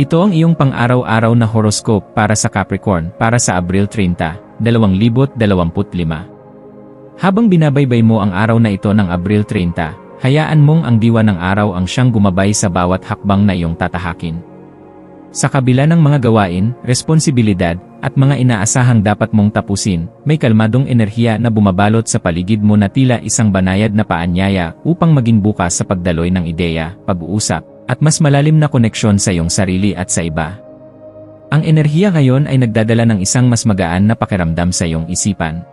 Ito ang iyong pang-araw-araw na horoscope para sa Capricorn para sa Abril 30, 2025. Habang binabaybay mo ang araw na ito ng Abril 30, hayaan mong ang diwa ng araw ang siyang gumabay sa bawat hakbang na iyong tatahakin. Sa kabila ng mga gawain, responsibilidad, at mga inaasahang dapat mong tapusin, may kalmadong enerhiya na bumabalot sa paligid mo na tila isang banayad na paanyaya upang maging bukas sa pagdaloy ng ideya, pag-uusap, at mas malalim na koneksyon sa iyong sarili at sa iba. Ang enerhiya ngayon ay nagdadala ng isang mas magaan na pakiramdam sa iyong isipan.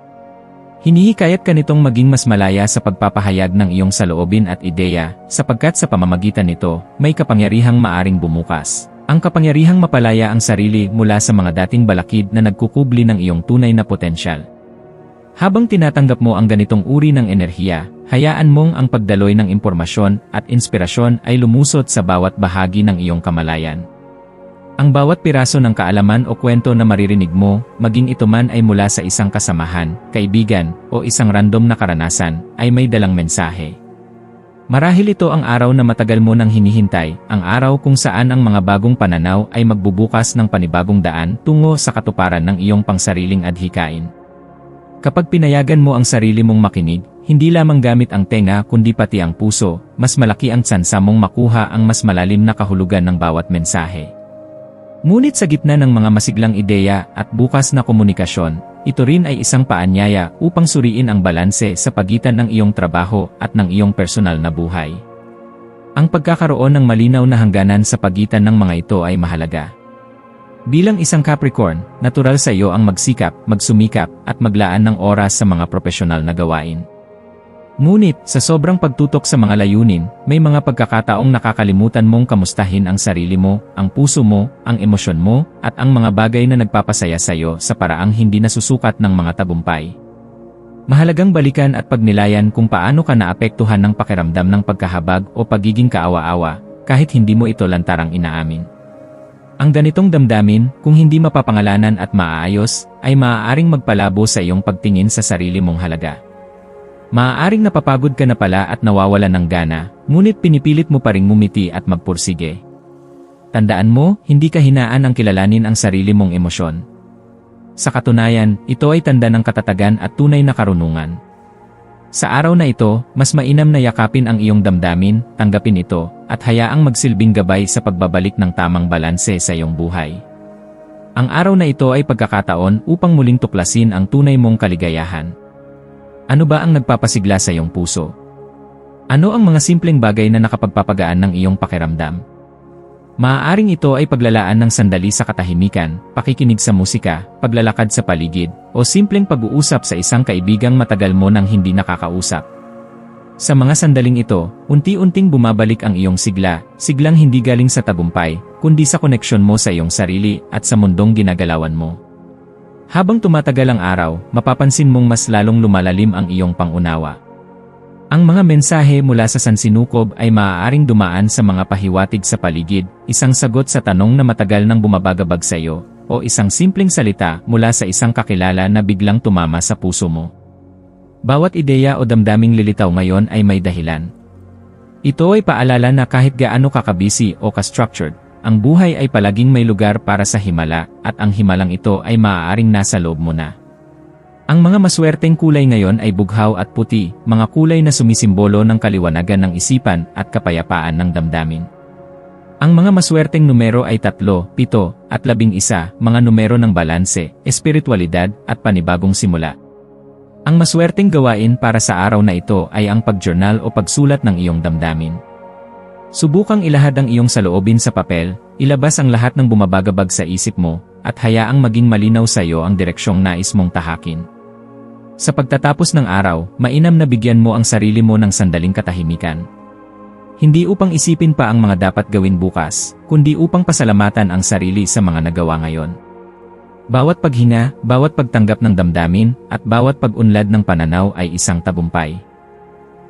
Hinihikayat ka nitong maging mas malaya sa pagpapahayag ng iyong saloobin at ideya, sapagkat sa pamamagitan nito, may kapangyarihang maaring bumukas. Ang kapangyarihang mapalaya ang sarili mula sa mga dating balakid na nagkukubli ng iyong tunay na potensyal. Habang tinatanggap mo ang ganitong uri ng enerhiya, hayaan mong ang pagdaloy ng impormasyon at inspirasyon ay lumusot sa bawat bahagi ng iyong kamalayan. Ang bawat piraso ng kaalaman o kwento na maririnig mo, maging ito man ay mula sa isang kasamahan, kaibigan, o isang random na karanasan, ay may dalang mensahe. Marahil ito ang araw na matagal mo nang hinihintay, ang araw kung saan ang mga bagong pananaw ay magbubukas ng panibagong daan tungo sa katuparan ng iyong pangsariling adhikain. Kapag pinayagan mo ang sarili mong makinig, hindi lamang gamit ang tenga kundi pati ang puso, mas malaki ang tsansa mong makuha ang mas malalim na kahulugan ng bawat mensahe. Ngunit sa gitna ng mga masiglang ideya at bukas na komunikasyon, ito rin ay isang paanyaya upang suriin ang balanse sa pagitan ng iyong trabaho at ng iyong personal na buhay. Ang pagkakaroon ng malinaw na hangganan sa pagitan ng mga ito ay mahalaga. Bilang isang Capricorn, natural sa iyo ang magsikap, magsumikap, at maglaan ng oras sa mga profesional na gawain. Ngunit, sa sobrang pagtutok sa mga layunin, may mga pagkakataong nakakalimutan mong kamustahin ang sarili mo, ang puso mo, ang emosyon mo, at ang mga bagay na nagpapasaya sa iyo sa paraang hindi nasusukat ng mga tagumpay. Mahalagang balikan at pagnilayan kung paano ka naapektuhan ng pakiramdam ng pagkahabag o pagiging kaawa-awa, kahit hindi mo ito lantarang inaamin. Ang ganitong damdamin, kung hindi mapapangalanan at maaayos, ay maaaring magpalabo sa iyong pagtingin sa sarili mong halaga. Maaaring napapagod ka na pala at nawawalan ng gana, ngunit pinipilit mo pa ring mumiti at magpursige. Tandaan mo, hindi ka hinaan ang kilalanin ang sarili mong emosyon. Sa katunayan, ito ay tanda ng katatagan at tunay na karunungan. Sa araw na ito, mas mainam na yakapin ang iyong damdamin, tanggapin ito, at hayaang magsilbing gabay sa pagbabalik ng tamang balanse sa iyong buhay. Ang araw na ito ay pagkakataon upang muling tuklasin ang tunay mong kaligayahan. Ano ba ang nagpapasigla sa iyong puso? Ano ang mga simpleng bagay na nakapagpapagaan ng iyong pakiramdam? Maaaring ito ay paglalaan ng sandali sa katahimikan, pakikinig sa musika, paglalakad sa paligid, o simpleng pag-uusap sa isang kaibigang matagal mo nang hindi nakakausap. Sa mga sandaling ito, unti-unting bumabalik ang iyong sigla, siglang hindi galing sa tagumpay, kundi sa koneksyon mo sa iyong sarili at sa mundong ginagalawan mo. Habang tumatagal ang araw, mapapansin mong mas lalong lumalalim ang iyong pangunawa. Ang mga mensahe mula sa sansinukob ay maaaring dumaan sa mga pahiwatig sa paligid, isang sagot sa tanong na matagal nang bumabagabag sa iyo, o isang simpleng salita mula sa isang kakilala na biglang tumama sa puso mo. Bawat ideya o damdaming lilitaw ngayon ay may dahilan. Ito ay paalala na kahit gaano kakabisi o ka-structured, ang buhay ay palaging may lugar para sa himala at ang himalang ito ay maaaring nasa loob mo na. Ang mga maswerteng kulay ngayon ay bughaw at puti, mga kulay na sumisimbolo ng kaliwanagan ng isipan at kapayapaan ng damdamin. Ang mga maswerteng numero ay tatlo, pito, at labing isa, mga numero ng balanse, espiritualidad, at panibagong simula. Ang maswerteng gawain para sa araw na ito ay ang pagjournal o pagsulat ng iyong damdamin. Subukang ilahad ang iyong saloobin sa papel, ilabas ang lahat ng bumabagabag sa isip mo, at hayaang maging malinaw sa iyo ang direksyong nais mong tahakin. Sa pagtatapos ng araw, mainam na bigyan mo ang sarili mo ng sandaling katahimikan. hindi upang isipin pa ang mga dapat gawin bukas, kundi upang pasalamatan ang sarili sa mga nagawa ngayon. Bawat paghina, bawat pagtanggap ng damdamin, at bawat pag-unlad ng pananaw ay isang tabumpay.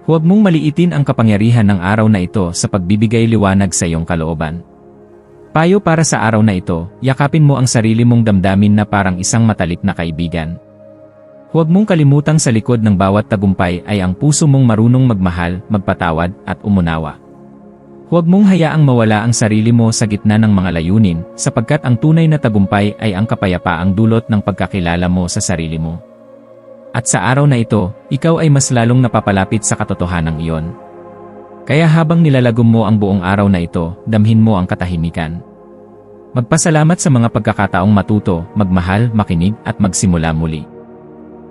Huwag mong maliitin ang kapangyarihan ng araw na ito sa pagbibigay liwanag sa iyong kalooban. Payo para sa araw na ito, yakapin mo ang sarili mong damdamin na parang isang matalik na kaibigan. Huwag mong kalimutang sa likod ng bawat tagumpay ay ang puso mong marunong magmahal, magpatawad, at umunawa. Huwag mong hayaang mawala ang sarili mo sa gitna ng mga layunin, sapagkat ang tunay na tagumpay ay ang kapayapaang dulot ng pagkakilala mo sa sarili mo. At sa araw na ito, ikaw ay mas lalong napapalapit sa katotohanan iyon. Kaya habang nilalagom mo ang buong araw na ito, damhin mo ang katahimikan. Magpasalamat sa mga pagkakataong matuto, magmahal, makinig, at magsimula muli.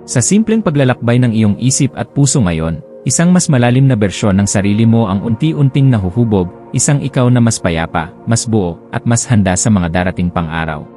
Sa simpleng paglalakbay ng iyong isip at puso ngayon, isang mas malalim na bersyon ng sarili mo ang unti-unting nahuhubog, isang ikaw na mas payapa, mas buo, at mas handa sa mga darating pang araw.